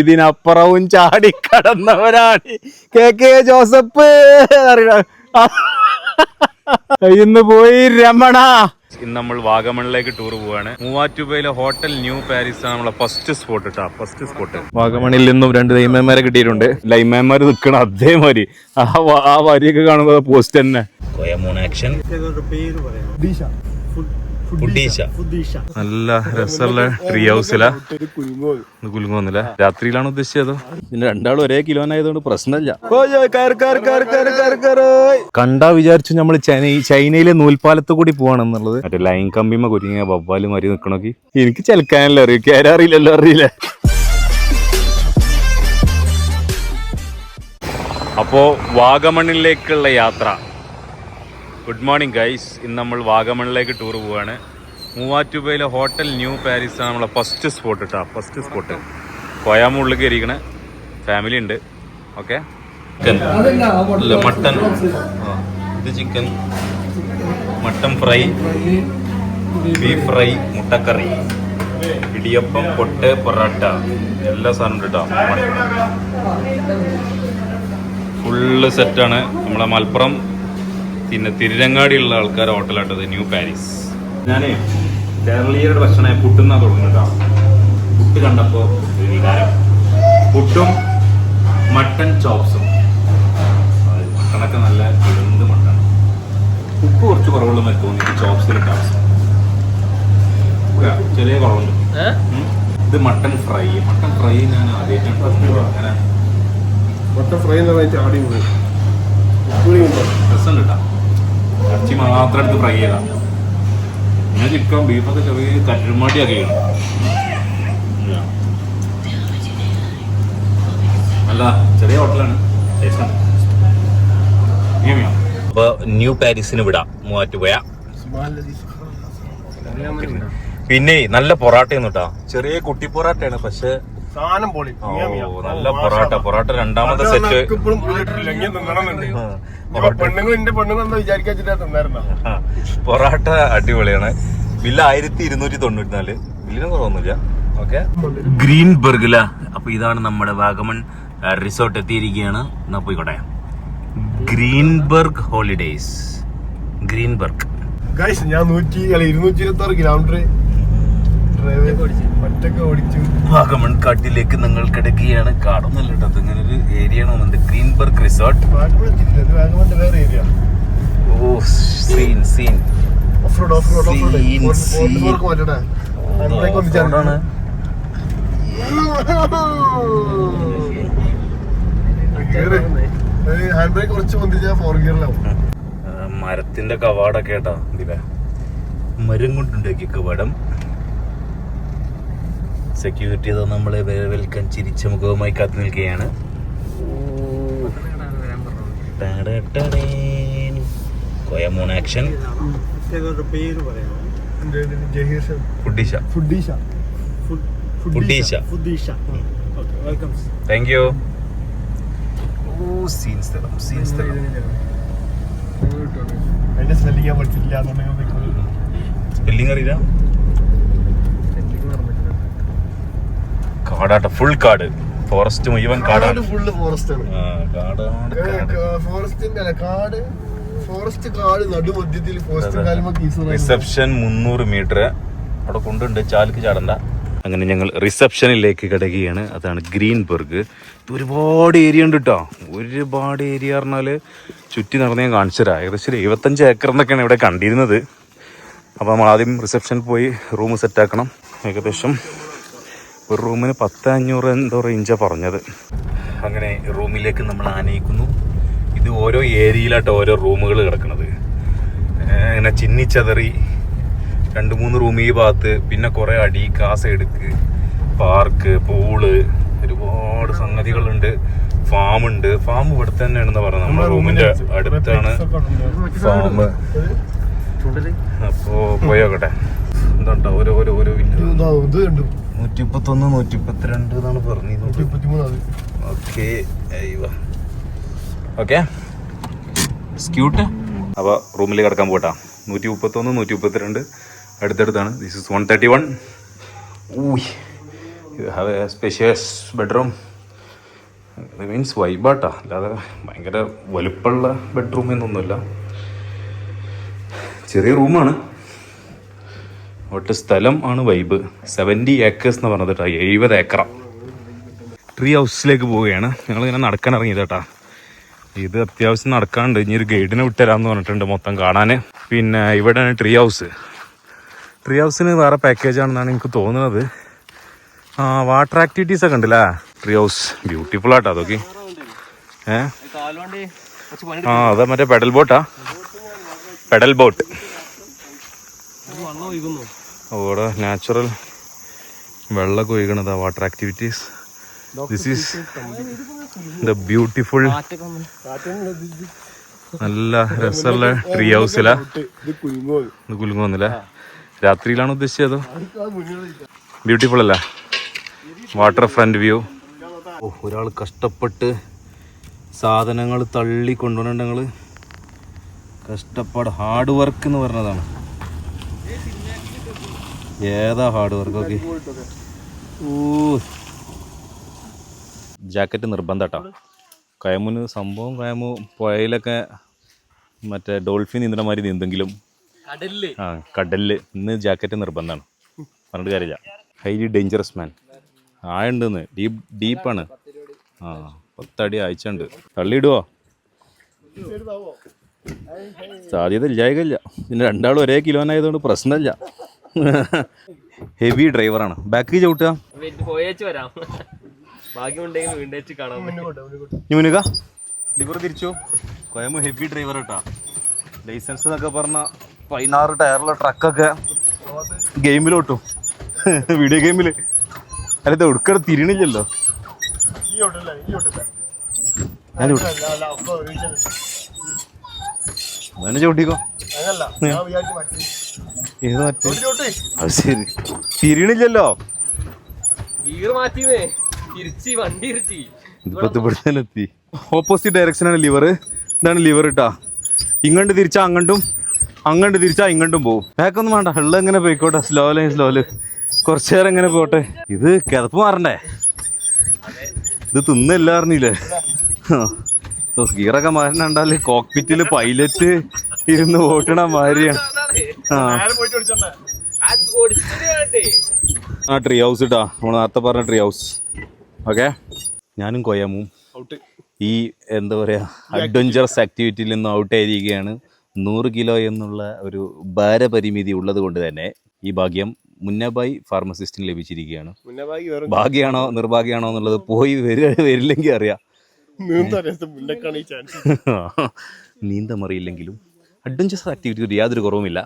ഇതിനപ്പുറവും ചാടി കടന്നവരാണ്. K. K. Joseph ഇന്ന് പോയി രമണ. ഇന്ന് നമ്മൾ വാഗമണിലേക്ക് ടൂർ പോവാണ്. മൂവാറ്റുപയിലെ ഹോട്ടൽ ന്യൂ പാരീസ് ആണ് നമ്മളെ ഫസ്റ്റ് സ്പോട്ട് കേട്ടോ ഫസ്റ്റ് സ്പോട്ട് വാഗമണിൽ നിന്നും രണ്ട് ലൈമേമാരെ കിട്ടിയിട്ടുണ്ട്. ലൈമേമാര് നിൽക്കണം അതേമാതിരി. ആ ആ വരിയൊക്കെ കാണുമ്പോൾ പോസ്റ്റ് തന്നെ. നല്ല രസമുള്ള ട്രീ ഹൗസിലാ കുലുങ്ങോന്നില്ല കുലുങ്ങുന്നില്ല രാത്രിയിലാണ് ഉദ്ദേശിച്ചത്? പിന്നെ രണ്ടാളും ഒരേ കിലോനായതുകൊണ്ട് പ്രശ്നമില്ല. കണ്ടാ വിചാരിച്ചു നമ്മൾ ചൈനയിലെ നൂൽപ്പാലത്ത് കൂടി പോവാണെന്നുള്ളത്. മറ്റേ ലൈൻ കമ്പിമ കുരുങ്ങിയ ബവ്വാലും മരി നിക്കണോക്കി. എനിക്ക് ചലക്കാനല്ല അറിയും? കയറാറിയില്ലല്ലോ അറിയില്ല. അപ്പോ വാഗമണിലേക്കുള്ള യാത്ര. ഗുഡ് മോർണിംഗ് ഗൈസ് ഇന്ന് നമ്മൾ വാഗമണിലേക്ക് ടൂർ പോവാണ്. മൂവാറ്റുപുഴയിലെ ഹോട്ടൽ ന്യൂ പാരീസ് ആണ് നമ്മളെ ഫസ്റ്റ് സ്പോട്ട് കേട്ടോ ഫസ്റ്റ് സ്പോട്ട് കോയാമുള്ളിൽ കയറിയിരിക്കണ. ഫാമിലി ഉണ്ട്. ഓക്കെ മട്ടൻ ഇത് chicken mutton fry beef fry മുട്ടക്കറി. ഇടിയപ്പം പൊട്ട് പൊറാട്ട. എല്ലാ സാധനവും കേട്ടോ ഫുള്ള് സെറ്റാണ് നമ്മളെ മലപ്പുറം പിന്നെ തിരുരങ്ങാടിയുള്ള ആൾക്കാർ ഹോട്ടലാട്ടത് ന്യൂ പാരീസ്. ഞാനേ കേരളീയരുടെ ഭക്ഷണം പുട്ടുന്നാ തുടങ്ങുന്നുണ്ടോ പുട്ട് കണ്ടപ്പോൾ ഒരു വികാരം. പുട്ടും മട്ടൺ ചോപ്സും. മട്ടണൊക്കെ നല്ല ഇരുന്ന് മട്ടൺ ഉപ്പ് കുറച്ച് കുറവുള്ള മതി തോന്നി ചോപ്സിൽ ടോപ്സ് ചെറിയ കുറവുണ്ട്. ഇത് മട്ടൺ ഫ്രൈ. മട്ടൺ ഫ്രൈ ഞാൻ ആദ്യമായിട്ടാണ് അങ്ങനെ. മൊത്തം ഫ്രൈ എന്ന് പറഞ്ഞാൽ ആടി പോയി രസം കിട്ടാം. ഇറച്ചി മാത്രം എടുത്ത് ഫ്രൈ ചെയ്താ. ഞാൻ ചിക്കൻ ബീഫൊക്കെ ചെറിയ കരുമാട്ടിയാക്കി അല്ല ചെറിയ ഹോട്ടലാണ്. അപ്പൊ ന്യൂ പാരീസിന് വിടാം. മൂവാറ്റുപുഴ. പിന്നെ നല്ല പൊറാട്ടയാണ് കേട്ടോ. ചെറിയ കുട്ടി പൊറാട്ടയാണ് പക്ഷെ സാധനം പൊളി. നല്ല പൊറാട്ട പൊറാട്ട രണ്ടാമത്തെ സെറ്റ് ഇപ്പോഴും പെണ്ണുങ്ങൾ എന്റെ പെണ്ണുങ്ങൾ എന്താ വിചാരിക്കാച്ചിട്ടാ തിന്നായിരുന്ന? ആ, പൊറാട്ട അടിപൊളിയാണ്. ബില്ല് ആയിരത്തി ഇരുന്നൂറ്റി തൊണ്ണൂറ്റി നാല് ബില്ലിന് കുറവൊന്നുമില്ല. ഓക്കെ. ഗ്രീൻ ബർഗില. അപ്പൊ ഇതാണ് നമ്മുടെ വാഗമൺ റിസോർട്ട് എത്തിയിരിക്കുകയാണ്. എന്നാ പോയിക്കോട്ടെ. Greenberg holidays. ഗ്രീൻബർഗ് ഗൈസ് ഞാൻ നൂറ്റി അല്ല ഇരുന്നൂറ്റി ഇരുപത്തി ആറ് കിലോമീറ്റർ ഒറ്റയ്ക്ക് ഓടിച്ചു. വാഗമൺ കാട്ടിലേക്ക് നിങ്ങൾ കിടക്കുകയാണ് കാടൊന്നല്ല കേട്ടോ. ഇങ്ങനെ ഒരു ഏരിയ ആണ് ഗ്രീൻബർഗ് റിസോർട്ട്. വേറെ ഏരിയ ഓ scene scene. Off road off road off. Road മരത്തിന്റെ കവാടൊക്കെ കേട്ടോ ഇതിലെ. മരം കൊണ്ടുണ്ടാക്കിയ കവാടം. സെക്യൂരിറ്റി അത് നമ്മളെ വെൽക്കം ചിരിച്ച മുഖവുമായി കാത്തു നിൽക്കുകയാണ്. കോയമൂൺ ആക്ഷൻ ജഹീർ ഫുഡീഷ ഫുഡീഷ. ഫുഡീഷ. ഫുഡീഷ താങ്ക് യു ഓ സീൻ സ്ഥലം സീൻ സ്ഥലം. അതിന്റെ സ്മെല്ല് ചെയ്യാൻ പറ്റില്ല എന്നുണ്ടെങ്കിൽ സ്പെല്ലിംഗ് അറിയില്ല? കാടാട്ട ഫുൾ കാട്. ഫോറസ്റ്റ് മുഴുവൻ കാടാണ്. ഫുള്ള് ഫോറസ്റ്റ് കാട്. ഫോറസ്റ്റിന്റെ അല്ല കാട്. ഫോറസ്റ്റ് കാട് നടുമധ്യത്തിൽ റിസപ്ഷൻ മുന്നൂറ് മീറ്റർ അവിടെ കൊണ്ടുണ്ട് ചാലിക്ക് ചാടണ്ട. അങ്ങനെ ഞങ്ങൾ റിസപ്ഷനിലേക്ക് കിടക്കുകയാണ്. അതാണ് ഗ്രീൻബർഗ്. ഇത് ഒരുപാട് ഏരിയ ഉണ്ട് കേട്ടോ ഒരുപാട് ഏരിയ പറഞ്ഞാൽ ചുറ്റി നടന്ന് ഞാൻ കാണിച്ചു തരാം. ഏകദേശം ഒരു എഴുപത്തഞ്ച് ഏക്കർ എന്നൊക്കെയാണ് ഇവിടെ കണ്ടിരുന്നത്. അപ്പോൾ നമ്മൾ ആദ്യം റിസപ്ഷനിൽ പോയി റൂം സെറ്റാക്കണം ഏകദേശം ഒരു റൂമിന് പത്ത് അഞ്ഞൂറ് എന്തോ റേഞ്ചാണ് പറഞ്ഞത്. അങ്ങനെ റൂമിലേക്ക് നമ്മൾ ആനയിക്കുന്നു. ഇത് ഓരോ ഏരിയയിലായിട്ട് ഓരോ റൂമുകൾ കിടക്കുന്നത്. അങ്ങനെ ഇങ്ങനെ ചിന്നിച്ചതറി രണ്ട് മൂന്ന് റൂം ഈ ഭാഗത്ത് പിന്നെ കുറേ അടി കാസ എടുക്ക് പാർക്ക് പൂൾ ഒരുപാട് സംഗതികളുണ്ട്. ഫാം ഉണ്ട്. ഫാം ഇവിടെ തന്നെയാണെന്ന് പറഞ്ഞത് നമ്മുടെ റൂമിന്റെ അടുത്താണ് ഫാം. അപ്പോ പോയോക്കട്ടെ എന്താ ഓരോ ഓരോ ഓരോ വിൻഡോ ഇത് കണ്ടു. നൂറ്റി നൂറ്റിപ്പത്തിരണ്ട് എന്നാണ് പറഞ്ഞത്. Okay okay. സ്ക്യൂട്ട്. അപ്പോൾ റൂമിൽ കിടക്കാൻ പോട്ടാ. നൂറ്റി മുപ്പത്തൊന്ന് നൂറ്റി മുപ്പത്തിരണ്ട് അടുത്തടുത്താണ്. This is one thirty one ഊയ് you have a spacious bedroom ഇത് മീൻസ് വൈബാട്ടാ അല്ലാതെ ഭയങ്കര വലുപ്പമുള്ള ബെഡ്റൂം എന്നൊന്നുമില്ല. ചെറിയ റൂമാണ് ഒട്ട് സ്ഥലം ആണ് വൈബ്. സെവന്റി ഏക്കേഴ്സ് എന്ന് പറഞ്ഞത് കേട്ടോ എഴുപത് ഏക്കറ. ട്രീ ഹൗസിലേക്ക് പോവുകയാണ്. ഞങ്ങളിങ്ങനെ നടക്കാൻ ഇറങ്ങിയത് കേട്ടാ. ഇത് അത്യാവശ്യം നടക്കാണ്ട് ഇനി ഒരു ഗൈഡിനെ വിട്ടുതരാമെന്ന് പറഞ്ഞിട്ടുണ്ട് മൊത്തം കാണാൻ പിന്നെ ഇവിടെയാണ് ട്രീ ഹൗസ് ട്രീ ഹൗസിന് വേറെ പാക്കേജ് ആണെന്നാണ് എനിക്ക് തോന്നുന്നത്. ആ വാട്ടർ ആക്ടിവിറ്റീസ് ഒക്കെ ഉണ്ടല്ലേ? ട്രീ ഹൗസ് ബ്യൂട്ടിഫുൾ ആട്ടോ അതൊക്കെ. ഏ? ആ അതെ മറ്റേ പെഡൽ ബോട്ടാ പെഡൽ ബോട്ട് വെള്ളം ഒഴുകുന്നു അവിടെ നാച്ചുറൽ വെള്ളമൊക്കെ ഒഴുകണത് water activities this is the beautiful നല്ല രസമുള്ള ട്രീ ഹൗസിലാ ഇത് കുലുങ്ങോ ഇത് കുലുങ്ങുന്നില്ല രാത്രിയിലാണ് ഉദ്ദേശിച്ചത്. ബ്യൂട്ടിഫുൾ അല്ല? വാട്ടർ ഫ്രണ്ട് വ്യൂ ഓ ഒരാൾ കഷ്ടപ്പെട്ട് സാധനങ്ങൾ തള്ളി കൊണ്ടുവന്നിട്ടുണ്ടെങ്കിൽ കഷ്ടപ്പാട് ഹാർഡ് വർക്ക് എന്ന് പറഞ്ഞതാണ്. ഏതാ ഹാർഡ് വർക്കൊക്കെ ഓ ജാക്കറ്റ് നിർബന്ധം കേട്ടോ കയമുന് സംഭവം കയമു പുഴയിലൊക്കെ മറ്റേ ഡോൾഫിൻ നീന്തണ മാതിരി നീന്തെങ്കിലും. കടലിൽ. ആ കടലിൽ ഇന്ന് ജാക്കറ്റ് നിർബന്ധമാണ് പറഞ്ഞിട്ട് കാര്യമില്ല. ഹൈലി ഡേഞ്ചറസ് മാൻ ആയുണ്ടെന്ന്. ഡീപ്പ് ഡീപ്പാണ് ആ പത്തടി അയച്ചുണ്ട് തള്ളിയിടുവോ? സാധ്യത ഇല്ലായില്ല പിന്നെ രണ്ടാളും ഒരേ കിലോനായതുകൊണ്ട് പ്രശ്നമില്ല. ഹെവി ഡ്രൈവറാണ് ബാക്കി ചവിട്ടുക. ന്യൂനുക ലിവർ തിരിച്ചു. കോയമ്പ് ഹെവി ഡ്രൈവർ കേട്ടാ ലൈസൻസ് എന്നൊക്കെ പറഞ്ഞ പതിനാറ് ടയറുള്ള ട്രക്കൊക്കെ ഗെയിമിലോട്ടും വീഡിയോ ഗെയിമിൽ അല്ല ഇത് ഒടുക്കട തിരിണില്ലല്ലോ ഞാൻ ചവിട്ടിക്കോ. വിചാരിച്ചു മറ്റേ അത് ശരി. ഇതിപ്പോ ഇവിടെ തന്നെ എത്തി. ഓപ്പോസിറ്റ് ഡയറക്ഷനാണ് ലിവർ ഇതാണ് ലിവർ ഇട്ടാ ഇങ്ങോട്ട് തിരിച്ചാ അങ്ങോട്ടും അങ്ങോട്ട് തിരിച്ചാ ഇങ്ങോട്ടും പോകും ബാക്കൊന്നും വേണ്ട. ഉള്ള എങ്ങനെ പോയിക്കോട്ടെ. സ്ലോലേ സ്ലോൽ കുറച്ചു നേരം എങ്ങനെ പോട്ടെ. ഇത് കിതപ്പ് മാറണ്ടേ? ഇത് തിന്നില്ല അറിഞ്ഞില്ലേ? ഗീറൊക്കെ മാറണ്ടാൽ കോക്പിറ്റിൽ പൈലറ്റ് ഇരുന്ന് ഓട്ടണ മാതിരിയാണ്. ആ. ട്രീ ഹൗസ് ഇട്ടാ നമ്മൾ നേരത്തെ പറഞ്ഞ ട്രീ ഹൗസ് ഓക്കെ ഞാനും കൊയ്യാമും ഈ എന്താ പറയാ അഡ്വഞ്ചറസ് ആക്ടിവിറ്റിയിൽ നിന്ന് ഔട്ട് ആയിരിക്കുകയാണ്. നൂറ് കിലോ എന്നുള്ള ഒരു ഭാരപരിമിതി ഉള്ളത് കൊണ്ട് തന്നെ ഈ ഭാഗ്യം മുന്നബായി ഫാർമസിസ്റ്റിന് ലഭിച്ചിരിക്കുകയാണ്. ഭാഗ്യാണോ നിർഭാഗ്യാണോ വേറെ ഭാഗ്യമാണോ നിർഭാഗ്യമാണോ എന്നുള്ളത് പോയി വരിക വരില്ലെങ്കിൽ അറിയാം. നീന്തമറിയില്ലെങ്കിലും അഡ്വഞ്ചറസ് ആക്ടിവിറ്റി യാതൊരു കുറവുമില്ല.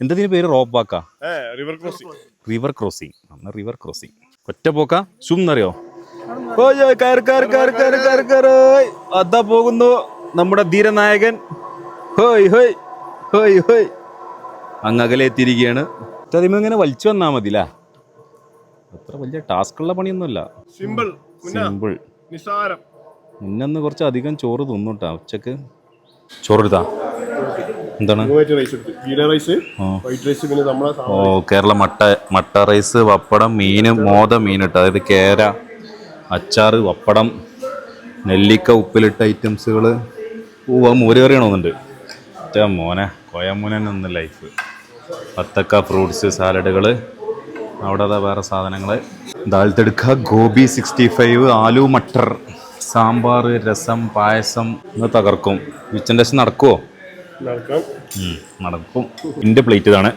എന്തതിന് പേര് റോപ്പ് വാക്കാ റിവർ ക്രോസിംഗ്. River crossing. അന്ന് റിവർ ക്രോസിംഗ്. ഒറ്റ പോക്ക. എന്നറിയോ? ഓയ്. അതാ പോകുന്നു നമ്മുടെ ധീരനായകൻ. ഹോയ് ഹോയ് ഹോയ് ഹോയ്. അങ്ങ് അകലെ എത്തിയിരിക്കുകയാണ് അതിമ ഇങ്ങനെ വലിച്ചു വന്നാ മതി അത്ര വലിയ ടാസ്ക് ഉള്ള പണിയൊന്നുമല്ല. Simple simple. നിസാരം. മുന്നന്ന് കുറച്ച് അധികം ചോറ് തിന്നുട്ടാ ഉച്ചയ്ക്ക്. ചോറ് എടുത്താ? എന്താണ്? ഓ കേരള മട്ട മട്ട റൈസ് പപ്പടം മീന് മോത മീനിട്ട് അതായത് കേര അച്ചാർ പപ്പടം നെല്ലിക്ക ഉപ്പിലിട്ട ഐറ്റംസുകൾ ഓ ആ മോര് കറി ആണോന്നുണ്ട് മറ്റേ മോനെ കോയമ്മോനെ ഒന്ന് ലൈഫ് പത്തക്ക ഫ്രൂട്ട്സ് സാലഡുകൾ അവിടെ അതാ വേറെ സാധനങ്ങൾ ദാൽ തടുക്ക ഗോബി സിക്സ്റ്റി ഫൈവ് ആലു മട്ടർ സാമ്പാർ രസം പായസം ഇന്ന് തകർക്കും. ഉച്ചന്റെ നടക്കുമോ നടക്കാം. എന്റെ പ്ലേറ്റ് ഇതാണ്.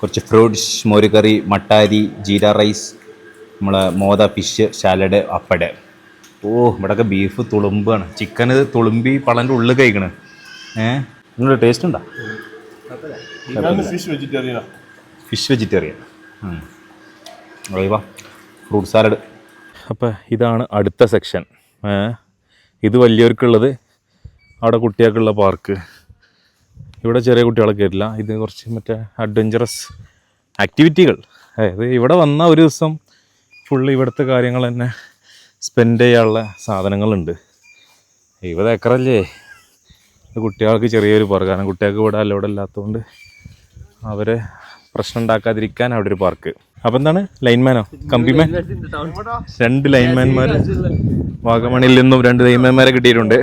കുറച്ച് ഫ്രൂട്ട്സ് മോരുകറി മട്ടാരി ജീര റൈസ് നമ്മളെ മോദ ഫിഷ് സാലഡ് അപ്പട. ഓ ഇവിടെയൊക്കെ ബീഫ് തുളുമ്പാണ്. ചിക്കൻ തുളുമ്പി പളന്റെ ഉള്ളിൽ കഴിക്കണ്. ഏ? നിങ്ങളുടെ ടേസ്റ്റ് ഉണ്ടോ? Fish vegetarian fish vegetarian fruit salad അപ്പോൾ ഇതാണ് അടുത്ത സെക്ഷൻ ഇത് വലിയവർക്കുള്ളത് അവിടെ കുട്ടികൾക്കുള്ള പാർക്ക് ഇവിടെ ചെറിയ കുട്ടികളെ കയറില്ല ഇത് കുറച്ച് മറ്റേ അഡ്വഞ്ചറസ് ആക്ടിവിറ്റികൾ അതായത് ഇവിടെ വന്ന ഒരു ദിവസം ഫുള്ള് ഇവിടുത്തെ കാര്യങ്ങൾ തന്നെ സ്പെൻഡ് ചെയ്യാനുള്ള സാധനങ്ങളുണ്ട്. ഇരുപത് ഏക്കറല്ലേ? കുട്ടികൾക്ക് ചെറിയൊരു പാർക്ക് കാരണം കുട്ടികൾക്ക് ഇവിടെ ഇവിടെ ഇല്ലാത്തതുകൊണ്ട് അവരെ പ്രശ്നം ഉണ്ടാക്കാതിരിക്കാൻ അവിടെ ഒരു പാർക്ക് അപ്പം എന്താണ്? ലൈൻമാനോ കമ്പിമാൻ രണ്ട് ലൈൻമാൻമാർ വാഗമണിൽ നിന്നും രണ്ട് ലൈൻമാൻമാരെ കിട്ടിയിട്ടുണ്ട്.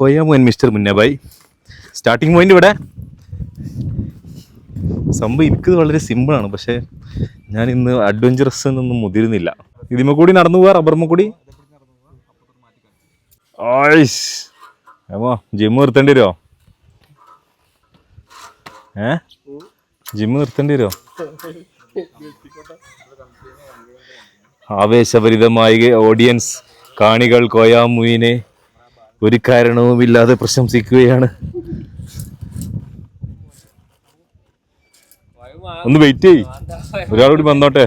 കൊയ്യാമോൻ മിസ്റ്റർ മുന്നബായി. സ്റ്റാർട്ടിങ് പോയിന്റ് ഇവിടെ. സംഭവം എനിക്ക് വളരെ സിമ്പിളാണ് പക്ഷേ ഞാൻ ഇന്ന് അഡ്വഞ്ചറസ് എന്നൊന്നും മുതിരുന്നില്ല. ഇതിമ കൂടി നടന്നു പോവാ റബ്ബർമ കൂടി. ആയിഷ്. ഏമോ ജിമ്മ് നിർത്തേണ്ടി വരുമോ ഏ? ജിമ്മ് നിർത്തേണ്ടി വരുമോ ആവേശഭരിതമായ ഓഡിയൻസ് കാണികൾ കോയാമുവിനെ ഒരു കാരണവുമില്ലാതെ പ്രശംസിക്കുകയാണ്. ഒന്ന് വെയിറ്റ് ചെയ് ഒരാളോട് വന്നോട്ടെ.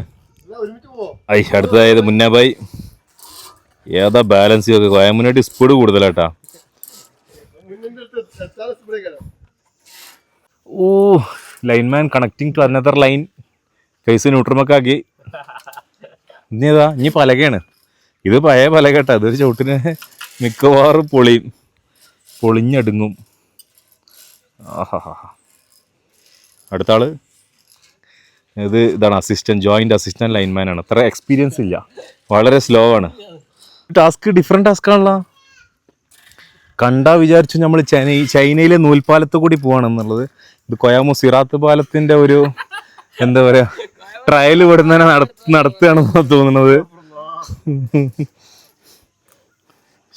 ഐ അടുത്തതായത് മുന്നാബായി. ഏതാ ബാലൻസ് ഒക്കെ? കോയമുനായിട്ട് സ്പീഡ് കൂടുതലാട്ടാ. ഓ lineman connecting to another line phase ന്യൂട്രമൊക്കെ ഇനി ഏതാ? ഇനി പലകയാണ്. ഇത് പഴയ പലകട്ടാ. കേട്ടോ അതൊരു ചവിട്ടിന്. മിക്കവാറും പൊളിയും പൊളിഞ്ഞടുങ്ങും. ആഹാ അടുത്ത ആൾ ഇത് ഇതാണ് അസിസ്റ്റന്റ് ജോയിന്റ് അസിസ്റ്റന്റ് ലൈൻമാൻ ആണ്. അത്ര എക്സ്പീരിയൻസ് ഇല്ല. വളരെ സ്ലോ ആണ്. ടാസ്ക് ഡിഫറെന്റ് ടാസ്ക് ആണല്ലോ. കണ്ടാ വിചാരിച്ചു നമ്മൾ ചൈന ചൈനയിലെ നൂൽപ്പാലത്ത് കൂടി പോവാണെന്നുള്ളത്. ഇത് കൊയാമോ സിറാത്ത് പാലത്തിന്റെ ഒരു എന്താ പറയാ ട്രയൽ ഇവിടുന്ന് തന്നെ നട നടത്തുകയാണെന്ന് തോന്നുന്നത്.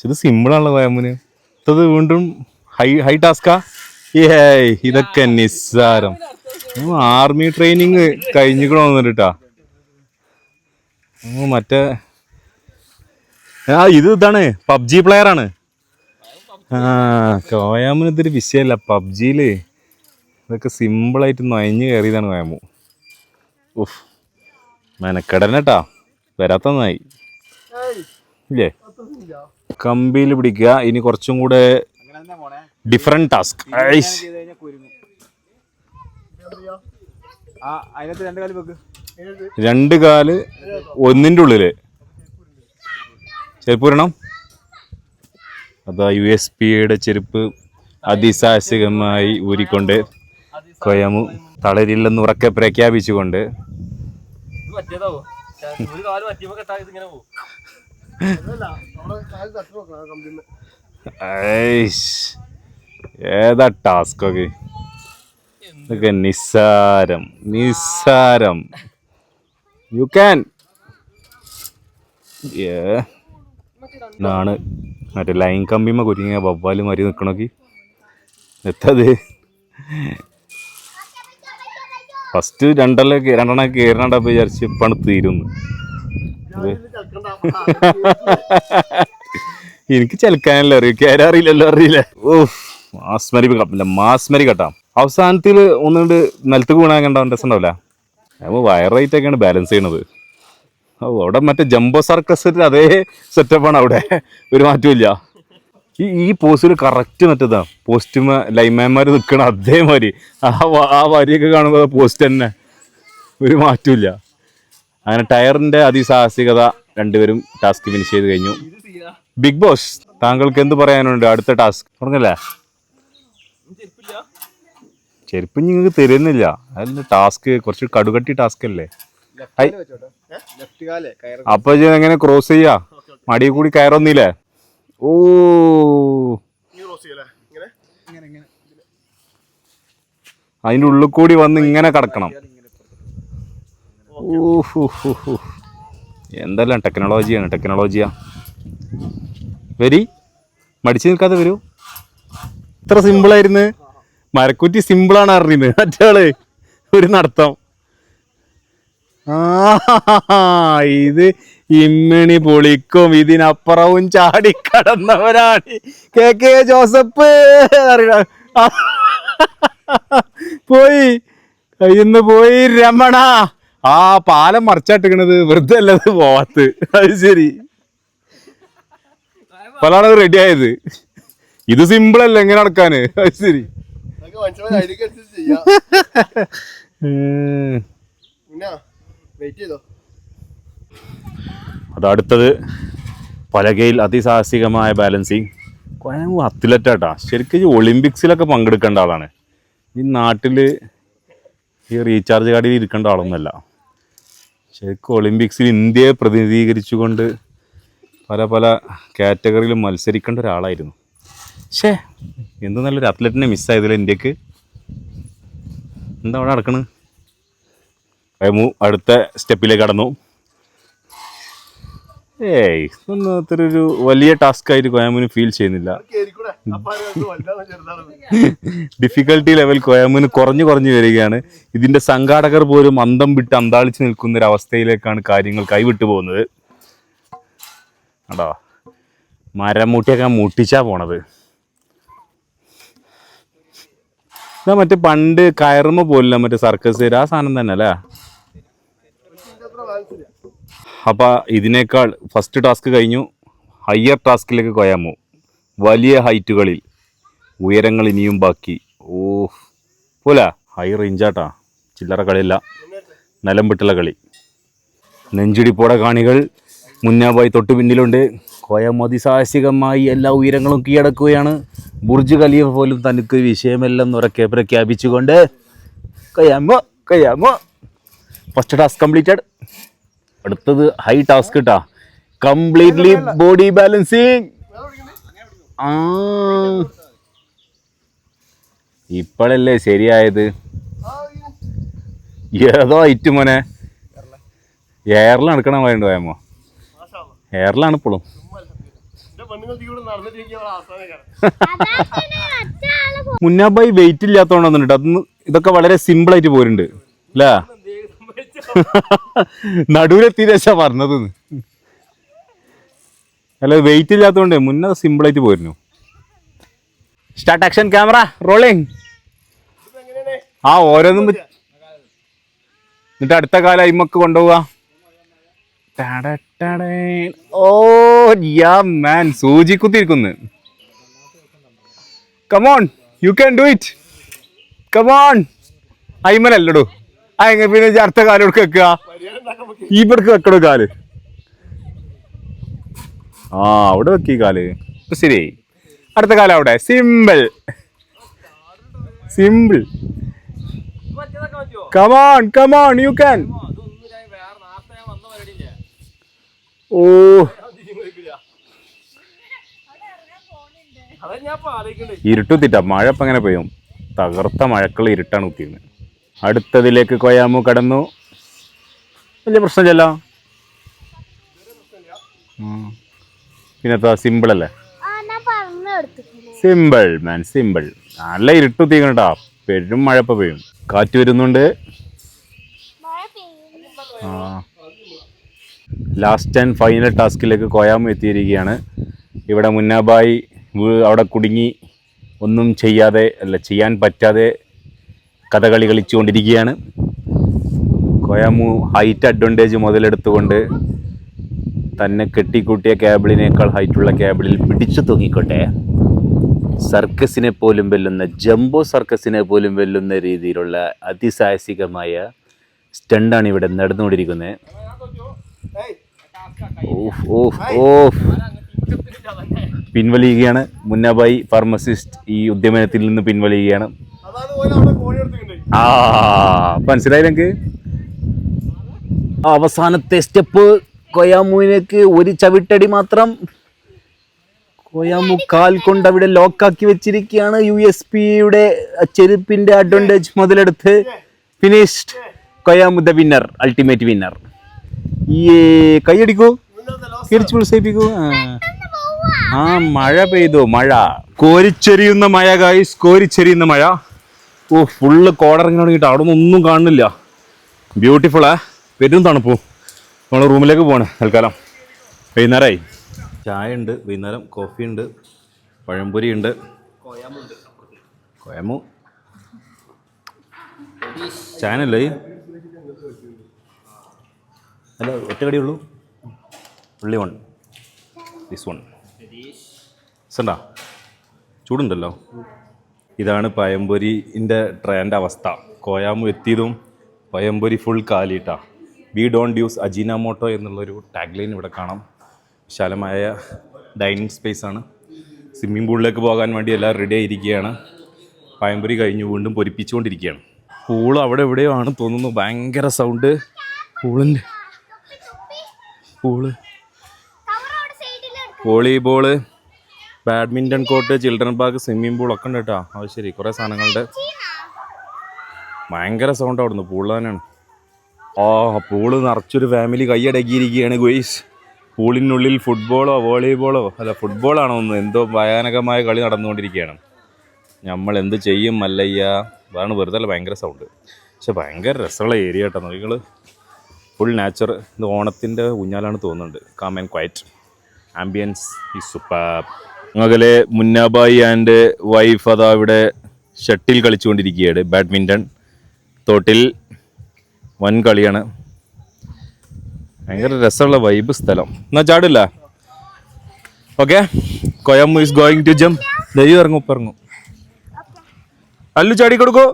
ഇത് സിമ്പിൾ ആണല്ലോ കൊയാമോന് ഇത് വീണ്ടും ഹൈ ഹൈ ടാസ്കാ ഏയ് ഇതൊക്കെ നിസ്സാരം. ആർമി ട്രെയിനിങ് കഴിഞ്ഞിക്കണോ എന്നിട്ടാ? മറ്റേ ആ ഇത് ഇതാണ് പബ്ജി പ്ലെയർ ആണ്. ആ കോയാമിന് ഇതൊരു വിഷയമല്ല പബ്ജിയിൽ ഇതൊക്കെ സിമ്പിളായിട്ട് നൊയഞ്ഞ് കയറിയതാണ് കോയാമു ഉഫ് മെനക്കെടനട്ടാ വരാത്ത നന്നായി. ഇല്ലേ? കമ്പിയിൽ പിടിക്കുക. ഇനി കുറച്ചും കൂടെ ഡിഫറെന്റ് ടാസ്ക് രണ്ട് കാലം വെക്ക്. രണ്ട് കാൽ ഒന്നിന്റെ ഉള്ളിൽ. ചെരുപ്പ് ഇടണം. അതാ യു എസ് പിയുടെ ചെരുപ്പ് അതിസാഹസികമായി ഊരിക്കൊണ്ട് കൊയമു തളരില്ലെന്ന് ഉറക്കെ പ്രഖ്യാപിച്ചുകൊണ്ട്. ഇത് പറ്റിയതാവോ? ഒരു കാൽ പറ്റിയപ്പോ കെട്ടാ ഇതിങ്ങനെ പോകും ഏതാ ടാസ്ക് ഒക്കെ? ഇതൊക്കെ നിസ്സാരം നിസ്സാരം. യു ക്യാൻ ആണ് മറ്റേ ലൈൻ കമ്പിമ്മ കുരുങ്ങിയ വവ്വാൽ മാറി നിൽക്കണോക്കി എത്തത്? ഫസ്റ്റ് രണ്ടല്ലേ രണ്ടെണ്ണം കയറണപ്പോ വിചാരിച്ച് ഇപ്പാണ് തീരുന്നു. എനിക്ക് ചലക്കാനല്ലോ അറിയൂ. കയറാറിയില്ലല്ലോ അറിയില്ല. ഓ മാസ്മരി കപ്പില്ല മാസ്മരി കട്ടാം. അവസാനത്തിൽ ഒന്നുകൊണ്ട് നിലത്ത് വീണാൻ കണ്ടാൻ രസമുണ്ടാവില്ല അപ്പോൾ വയർ റേറ്റ് ഒക്കെയാണ് ബാലൻസ് ചെയ്യണത്. അവിടെ മറ്റേ ജംബോ സർക്കസ് അതേ സെറ്റപ്പാണ് അവിടെ. ഒരു മാറ്റമില്ല ഈ ഈ പോസ്റ്റിൽ കറക്റ്റ് മറ്റേതാ. പോസ്റ്റുമ ലൈമാന്മാര് നിൽക്കണം അതേമാതിരി. ആ ആ വരിയൊക്കെ കാണുമ്പോൾ പോസ്റ്റ് തന്നെ. ഒരു മാറ്റമില്ല അങ്ങനെ ടയറിന്റെ അതിസാഹസികത രണ്ടുപേരും ടാസ്ക് ഫിനിഷ് ചെയ്ത് കഴിഞ്ഞു. ബിഗ് ബോസ് താങ്കൾക്ക് എന്ത് പറയാനുണ്ട് അടുത്ത ടാസ്ക് പറഞ്ഞല്ലേ ചെരുപ്പ് നിങ്ങൾക്ക് തരുന്നില്ല. അതല്ല ടാസ്ക് കുറച്ച് കടുകട്ടി ടാസ്ക് അല്ലേ? ലെഫ്റ്റ് കാലേ കയറി അപ്പൊ എങ്ങനെ ക്രോസ് ചെയ്യാ? മടി കൂടി കയറൊന്നില്ലേ? ഓ. ക്രോസ് ചെയ്യല്ലേ? ഇങ്ങനെ? ഇങ്ങനെ ഇങ്ങനെ. അതിന്റെ ഉള്ളിൽ കൂടി വന്ന് ഇങ്ങനെ കിടക്കണം. എന്തെല്ലാം ടെക്നോളജിയാണ് ടെക്നോളജിയാ? വരി മടിച്ചു നിൽക്കാതെ വരൂ. ഇത്ര സിമ്പിളായിരുന്നു. മരക്കുറ്റി സിമ്പിളാണ് അറിയുന്നത് മറ്റാൾ ഒരു നടത്തം. ഇത് ഇമ്മിണി പൊളിക്കും ഇതിനപ്പുറവും ചാടി കടന്നവരാണ്. K K Joseph. പോയി. കയ്യിന്ന് പോയി രമണ. ആ പാലം മറിച്ചാട്ടിക്കണത് വെറുതെ അല്ലത് പോവാത്ത്. അത് ശരി. പലാണ് റെഡി ആയത്. ഇത് സിമ്പിൾ അല്ല എങ്ങനെ നടക്കാന്? അത് ശരി. അത് അടുത്തത് പലകയിൽ അതിസാഹസികമായ ബാലൻസിങ് അത്ലറ്റാട്ടാ ശരിക്കും ഒളിമ്പിക്സിലൊക്കെ പങ്കെടുക്കേണ്ട ആളാണ്. ഈ നാട്ടിൽ ഈ റീചാർജ് കാർഡിൽ ഇരിക്കേണ്ട ആളൊന്നുമല്ല. ശരിക്കും ഒളിമ്പിക്സിൽ ഇന്ത്യയെ പ്രതിനിധീകരിച്ചുകൊണ്ട് പല പല കാറ്റഗറിയിലും മത്സരിക്കേണ്ട ഒരാളായിരുന്നു. ഷേ എന്ത് നല്ലൊരു അത്ലറ്റിനെ മിസ്സായതില്ല ഇന്ത്യയ്ക്ക്. എന്താ അവിടെ നടക്കണ്? അടുത്ത സ്റ്റെപ്പിലേക്ക് കടന്നു. ഏയ് ഇതൊന്നും അത്ര ഒരു വലിയ ടാസ്ക് ആയിട്ട് കോയാമൂന് ഫീൽ ചെയ്യുന്നില്ല. ഡിഫിക്കൽട്ടി ലെവൽ കോയാമൂന് കുറഞ്ഞു കുറഞ്ഞു വരികയാണ്. ഇതിന്റെ സംഘാടകർ പോലും അന്തം വിട്ട് അന്താളിച്ച് നിൽക്കുന്ന ഒരു അവസ്ഥയിലേക്കാണ് കാര്യങ്ങൾ കൈവിട്ടു പോകുന്നത്. കണ്ടോ? മരം മൂട്ടിയൊക്കെ മുട്ടിച്ചാ പോണത്. ഇതാ മറ്റേ പണ്ട് കയറുമ്പോ പോലില്ല മറ്റേ സർക്കസ് ആ സാധനം തന്നെ അല്ലേ അപ്പൊ ഇതിനേക്കാൾ ഫസ്റ്റ് ടാസ്ക് കഴിഞ്ഞു. ഹയർ ടാസ്കിലേക്ക് കൊയാമോ വലിയ ഹൈറ്റുകളിൽ ഉയരങ്ങൾ ഇനിയും ബാക്കി. ഓ പോല? ഹൈ റേഞ്ചാട്ടാ ചില്ലറ കളിയല്ല. നിലം വിട്ടുള്ള കളി. നെഞ്ചിടിപ്പോടെ കാണികൾ മുന്നാബായി തൊട്ട് പിന്നിലുണ്ട്. കോയാമോ അതിസാഹസികമായി എല്ലാ ഉയരങ്ങളും കീഴടക്കുകയാണ്. ബുർജ് ഖലീഫ പോലും തനിക്ക് വിഷയമല്ലെന്ന് ഉറക്കെ പ്രഖ്യാപിച്ചുകൊണ്ട് കയ്യാമോ? കയ്യാമോ? ഫസ്റ്റ് ടാസ്ക് കംപ്ലീറ്റഡ് അടുത്തത് ഹൈ ടാസ്ക് കേട്ടാ കംപ്ലീറ്റ്ലി ബോഡി ബാലൻസിങ് ആ. ഇപ്പോഴല്ലേ ശരിയായത്? ഏതോ ഐറ്റ് മോനെ? എയറിലാണ് എടുക്കണം വേണ്ട വേമോ എയറിലാണ് ഇപ്പോഴും മുന്നാബായി വെയിറ്റ് ഇല്ലാത്തോണ്ടെന്നുണ്ട് അതൊന്ന് ഇതൊക്കെ വളരെ സിമ്പിൾ ആയിട്ട് പോരുന്നുണ്ട്. അല്ലേ? നടുവിലെത്തിയ ശേഷം പറഞ്ഞത് അല്ല വെയിറ്റ് ഇല്ലാത്തതുകൊണ്ട് മുന്നേ സിമ്പിൾ ആയിട്ട് പോയിരുന്നു. സ്റ്റാർട്ട് ആക്ഷൻ ക്യാമറ റോളിങ് ആ ഓരോന്നും എന്നിട്ട് അടുത്ത കാലം അയിമക്ക് കൊണ്ടുപോവാ. ടടടടേ. ഓ യാ മാൻ സൂചി കുത്തിയിരിക്കുന്നു come on you can do it come on അയിമലല്ലടോ എങ്ങനെ പിന്നെ അടുത്ത കാലം എടുക്ക വെക്കുക? ഇവിടക്ക് വെക്കണ കാൽ? ആ അവിടെ വെക്കി കാൽ. ശരി. അടുത്ത കാലം അവിടെ. Simple simple come on come on you can ഓ. ഇരുട്ടുത്തിട്ട മഴ ഇപ്പം അങ്ങനെ പെയ്യും? തകർത്ത മഴക്കുള്ള ഇരുട്ടാണ് കുത്തിയിരുന്നത് അടുത്തതിലേക്ക് കൊയാമു കടന്നു. വലിയ പ്രശ്നമില്ല ഉം. പിന്നത്തെ സിമ്പിൾ അല്ലേ? സിമ്പിൾ മാൻ സിമ്പിൾ നല്ല ഇരുട്ടുത്തിക്കണട്ടാ പെരും മഴപ്പ പെയ്യും. കാറ്റ് വരുന്നുണ്ട്. ആ. ലാസ്റ്റ് ആൻഡ് ഫൈനൽ ടാസ്കിലേക്ക് കോയാമു എത്തിയിരിക്കുകയാണ്. ഇവിടെ മുന്നാബായി അവിടെ കുടുങ്ങി. ഒന്നും ചെയ്യാതെ അല്ല ചെയ്യാൻ പറ്റാതെ കഥകളി കളിച്ചുകൊണ്ടിരിക്കുകയാണ്. കോയാമു ഹൈറ്റ് അഡ്വാന്റേജ് മുതലെടുത്തുകൊണ്ട് തന്നെ കെട്ടിക്കൂട്ടിയ കേബിളിനേക്കാൾ ഹൈറ്റുള്ള കേബിളിൽ പിടിച്ചു തൂങ്ങിക്കോട്ടെ. സർക്കസിനെ പോലും വെല്ലുന്ന ജംബോ സർക്കസിനെ പോലും വെല്ലുന്ന രീതിയിലുള്ള അതിസാഹസികമായ സ്റ്റണ്ടാണ് ഇവിടെ നടന്നുകൊണ്ടിരിക്കുന്നത്. Off off off. പിൻവലിയുകയാണ്. Munnabhai pharmacist ഈ ഉദ്യമനത്തിൽ നിന്ന് പിൻവലിയുകയാണ്. ആ മനസ്സിലായില്ല എനിക്ക് അവസാനത്തെ സ്റ്റെപ്പ് കൊയാമുവിനേക്ക് ഒരു ചവിട്ടടി മാത്രം. കൊയാമു കാൽ കൊണ്ട് അവിടെ ലോക്കാക്കി വെച്ചിരിക്കുകയാണ്. യു എസ് പിയുടെ ചെരുപ്പിന്റെ അഡ്വാന്റേജ് മുതലെടുത്ത് finished Koyamu the winner ultimate winner ഈ കൈയടിക്കൂ. തിരിച്ചു പ്രോത്സാഹിപ്പിക്കൂ ആ. ആ മഴ പെയ്തു മഴ. കോരിച്ചെരിയുന്ന മഴ ഗായ്സ് കോരിച്ചെരിയുന്ന മഴ. ഓ ഫുള്ള് കോടറിങ്ങനെ തുടങ്ങിയിട്ട് അവിടെ ഒന്നും കാണുന്നില്ല. ബ്യൂട്ടിഫുള്ളാ പെരും തണുപ്പു. നമ്മൾ റൂമിലേക്ക് പോകണേ തൽക്കാലം. വൈകുന്നേരമായി ചായ ഉണ്ട് വൈകുന്നേരം കോഫി ഉണ്ട് പഴംപൊരി ഉണ്ട് കോയമു. ചായനല്ലേ? അല്ല ഒറ്റ കടിയുള്ളൂ ഉള്ളി വൺ ദിസ് വൺ സണ്ടാ ചൂടുണ്ടല്ലോ. ഇതാണ് പയമ്പൊരിന്റെ ട്രെൻഡ് അവസ്ഥ. കോയാമു എത്തിയതും പയമ്പൊരി ഫുൾ കാലിട്ടാ. വി ഡോണ്ട് യൂസ് അജീനാമോട്ടോ എന്നുള്ളൊരു ടാഗ് ലൈൻ ഇവിടെ കാണാം. വിശാലമായ ഡൈനിങ് സ്പേസ് ആണ്. സ്വിമ്മിംഗ് പൂളിലേക്ക് പോകാൻ വേണ്ടി എല്ലാം റെഡി ആയിരിക്കുകയാണ്. പയമ്പൊരി കഴിഞ്ഞു വീണ്ടും പൊരിപ്പിച്ചുകൊണ്ടിരിക്കുകയാണ്. പൂൾ അവിടെ എവിടെയോ ആണ് തോന്നുന്നു. ഭയങ്കര sound പൂളിന്റെ pool volleyball badminton court children park swimming pool ഒക്കെ ഉണ്ട് കേട്ടോ. അത് ശരി കുറേ സാധനങ്ങളുണ്ട് ഭയങ്കര സൗണ്ട് അവിടുന്ന് പൂൾ തന്നെയാണ്. ആ പൂൾ നിറച്ചൊരു ഫാമിലി കൈയടക്കിയിരിക്കുകയാണ് ഗോയ്സ്. പൂളിനുള്ളിൽ ഫുട്ബോളോ വോളിബോളോ അല്ല ഫുട്ബോളാണോ ഒന്ന് എന്തോ ഭയാനകമായ കളി നടന്നുകൊണ്ടിരിക്കുകയാണ്. നമ്മൾ എന്ത് ചെയ്യും മല്ലയ്യ? അതാണ് വെറുതെ അല്ല ഭയങ്കര സൗണ്ട് പക്ഷെ ഭയങ്കര രസമുള്ള ഏരിയ കേട്ടോ നിങ്ങൾ ഫുൾ നാച്ചർ ഇത് ഓണത്തിന്റെ ഊഞ്ഞാലാണ് തോന്നുന്നുണ്ട്. കാം ആൻഡ് ക്വയറ്റ് ആംബിയൻസ് ഈ സൂപ്പർ മകലെ മുന്നാബായി ആൻഡ് വൈഫ് അതാ ഇവിടെ ഷട്ടിൽ കളിച്ചുകൊണ്ടിരിക്കുകയാണ്. ബാഡ്മിന്റൺ തോട്ടിൽ വൻ കളിയാണ്. ഭയങ്കര രസമുള്ള വൈബ് സ്ഥലം. എന്നാ ചാടില്ല. Okay Koyamu is going to jump ദൈവം ഇറങ്ങും ഇപ്പം ഇറങ്ങും. അല്ലു ചാടി കൊടുക്കൂ.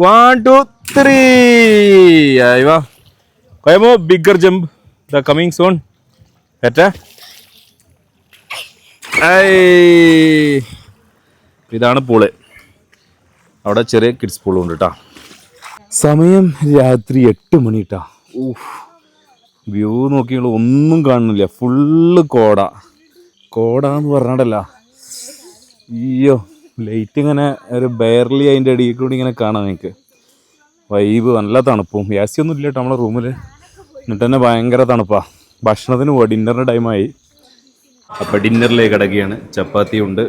വൺ ടു ത്രീ ആയി വാ. കൊയമോ bigger jump the coming zone പറ്റാ ഇതാണ് പൂൾ. അവിടെ ചെറിയ കിഡ്സ് പൂളും ഉണ്ട് കേട്ടോ സമയം രാത്രി എട്ട് മണി കേട്ടാ ഊഹ് വ്യൂ നോക്കിയുള്ള ഒന്നും കാണുന്നില്ല. ഫുള്ള് കോട. കോട എന്ന് പറഞ്ഞിട്ടല്ല അയ്യോ ലൈറ്റ് ഇങ്ങനെ ഒരു ബെയർലി അതിന്റെ അടിയിൽ കൂടി ഇങ്ങനെ കാണാം നിങ്ങൾക്ക് വൈബ് നല്ല തണുപ്പും. എ സി ഒന്നും ഇല്ല കേട്ടോ നമ്മളെ റൂമിൽ എന്നിട്ട് തന്നെ ഭയങ്കര തണുപ്പാണ് ഭക്ഷണത്തിന് പോവാ. ഡിന്നറിന്റെ ടൈമായി അപ്പോൾ ഡിന്നറിലേക്ക് കിടക്കുകയാണ്. ചപ്പാത്തി ഉണ്ട്.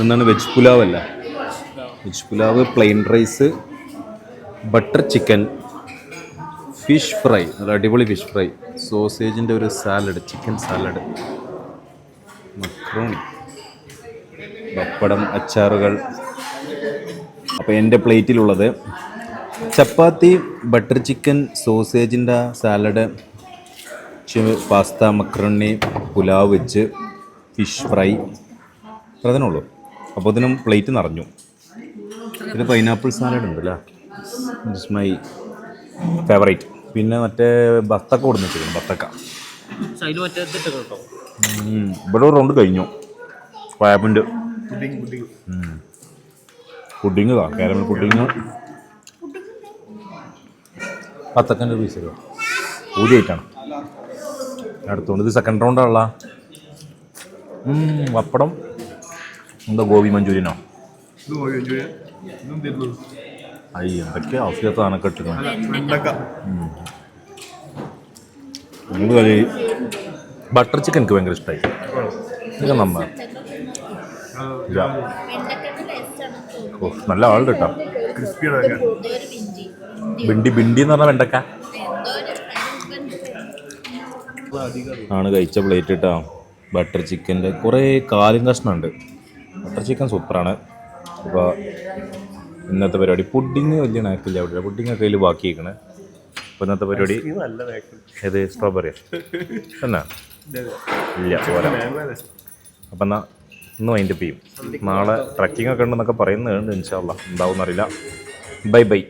എന്താണ് വെജ് പുലാവ് അല്ല veg pulao plain rice butter chicken fish fry ഒരു അടിപൊളി ഫിഷ് ഫ്രൈ സോസേജിന്റെ ഒരു salad chicken salad macaroni papadam അച്ചാറുകൾ. അപ്പോൾ എന്റെ പ്ലേറ്റിലുള്ളത് ചപ്പാത്തി ബട്ടർ ചിക്കൻ സോസേജിന്റെ സാലഡ് പാസ്ത മക്രോണി പുലാവ് വെച്ച് ഫിഷ് ഫ്രൈ അത്ര തന്നെ ഉള്ളൂ. അപ്പോൾ ഇതിനും പ്ലേറ്റ് നിറഞ്ഞു. പിന്നെ പൈനാപ്പിൾ സാലഡ് ഉണ്ടല്ലേ? ഇറ്റ്സ് മൈ ഫേവറേറ്റ് പിന്നെ മറ്റേ ബത്തക്ക കൊടുത്തിട്ടുണ്ട് ബത്തക്ക. ഇവിടെ ഒരു റൗണ്ട് കഴിഞ്ഞു. പായപ്പിന്റെ പുഡിങ് കാ കാരമൽ പുഡിങ് ബത്തക്കന്റെ പീസ് തരുമോ ഊതിയായിട്ടാണ് അടുത്തോണ്ട്. ഇത് സെക്കൻഡ് റൗണ്ടാണുള്ള പപ്പടം എന്താ ഗോപി മഞ്ചൂരിയനോ? അയ്യ എന്തൊക്കെയാ വെണ്ടക്ക. എന്ത് കളി ബട്ടർ ചിക്കൻ എനിക്ക് ഭയങ്കര ഇഷ്ടമായി ഇത്. നമ്മ. ഓ നല്ല ആളുണ്ട് കേട്ടോ. ബിണ്ടി ബിണ്ടി എന്ന് പറഞ്ഞാൽ വെണ്ടക്ക. ആണ് കഴിച്ച പ്ലേറ്റ് കേട്ടോ ബട്ടർ ചിക്കന്റെ കുറേ കാലും കഷ്ണമുണ്ട്. ബട്ടർ ചിക്കൻ സൂപ്പറാണ് അപ്പോൾ ഇന്നത്തെ പരിപാടി പുഡിങ് വലിയ നാക്കില്ല അവിടെ. പുഡിങ് ഒക്കെ അതിൽ ബാക്കി വയ്ക്കണേ അപ്പോൾ ഇന്നത്തെ പരിപാടി ഏത്? സ്ട്രോബെറിയാ എന്നാ? ഇല്ല പോരാ. അപ്പം എന്നാൽ ഇന്ന് വൈൻഡപ്പ് ചെയ്യും. നാളെ ട്രക്കിംഗ് ഒക്കെ ഉണ്ടെന്നൊക്കെ പറയുന്നുണ്ട് ഇൻഷാല്ല എന്താവും അറിയില്ല ബൈ ബൈ